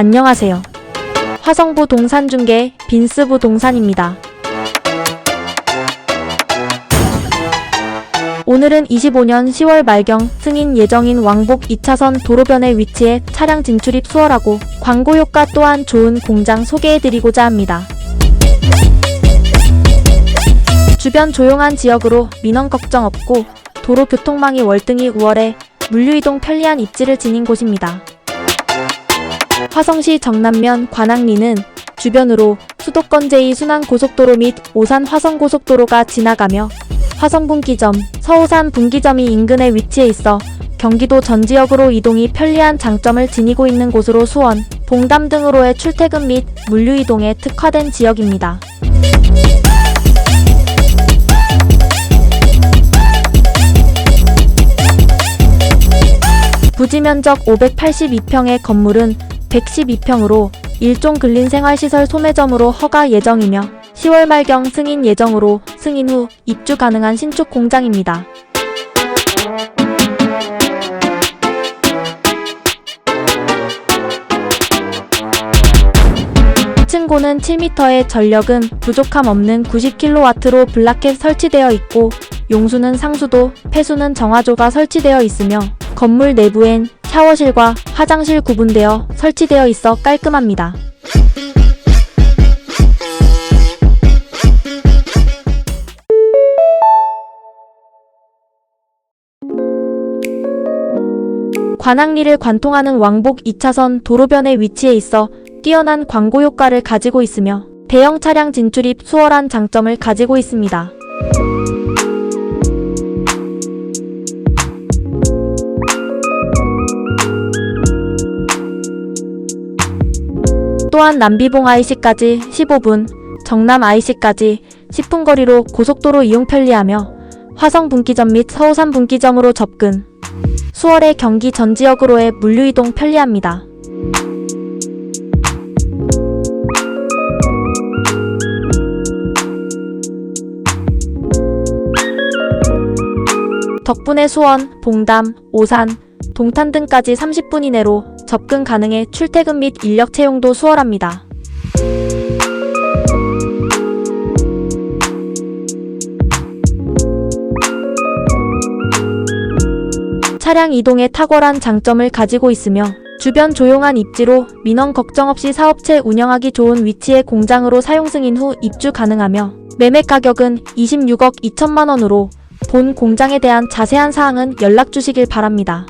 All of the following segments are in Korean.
안녕하세요. 화성부 동산중개 빈스부 동산입니다. 오늘은 25년 10월 말경 승인 예정인 왕복 2차선 도로변에 위치해 차량 진출입 수월하고 광고 효과 또한 좋은 공장 소개해드리고자 합니다. 주변 조용한 지역으로 민원 걱정 없고 도로 교통망이 월등히 우월해 물류이동 편리한 입지를 지닌 곳입니다. 화성시 정남면 관악리는 주변으로 수도권 제2순환 고속도로 및 오산 화성고속도로가 지나가며 화성 분기점, 서오산 분기점이 인근에 위치해 있어 경기도 전 지역으로 이동이 편리한 장점을 지니고 있는 곳으로 수원, 봉담 등으로의 출퇴근 및 물류 이동에 특화된 지역입니다. 부지 면적 582평의 건물은 112평으로 일종 근린생활시설 소매점으로 허가 예정이며 10월 말경 승인 예정으로 승인 후 입주 가능한 신축 공장입니다. 층고는 7m의 전력은 부족함 없는 90kW로 블라켓 설치되어 있고 용수는 상수도, 폐수는 정화조가 설치되어 있으며 건물 내부엔 샤워실과 화장실 구분되어 설치되어 있어 깔끔합니다. 관악리를 관통하는 왕복 2차선 도로변에 위치해 있어 뛰어난 광고 효과를 가지고 있으며 대형 차량 진출입 수월한 장점을 가지고 있습니다. 또한 남비봉 IC까지 15분, 정남 IC까지 10분 거리로 고속도로 이용 편리하며 화성 분기점 및 서우산 분기점으로 접근, 수월의 경기 전 지역으로의 물류 이동 편리합니다. 덕분에 수원, 봉담, 오산, 동탄 등까지 30분 이내로 접근 가능해 출퇴근 및 인력 채용도 수월합니다. 차량 이동에 탁월한 장점을 가지고 있으며 주변 조용한 입지로 민원 걱정 없이 사업체 운영하기 좋은 위치의 공장으로 사용 승인 후 입주 가능하며 매매 가격은 26억 2천만 원으로 본 공장에 대한 자세한 사항은 연락 주시길 바랍니다.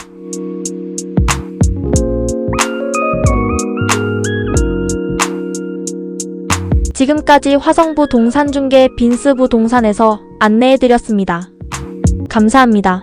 지금까지 화성부 동산중개 빈스 부 동산에서 안내해드렸습니다. 감사합니다.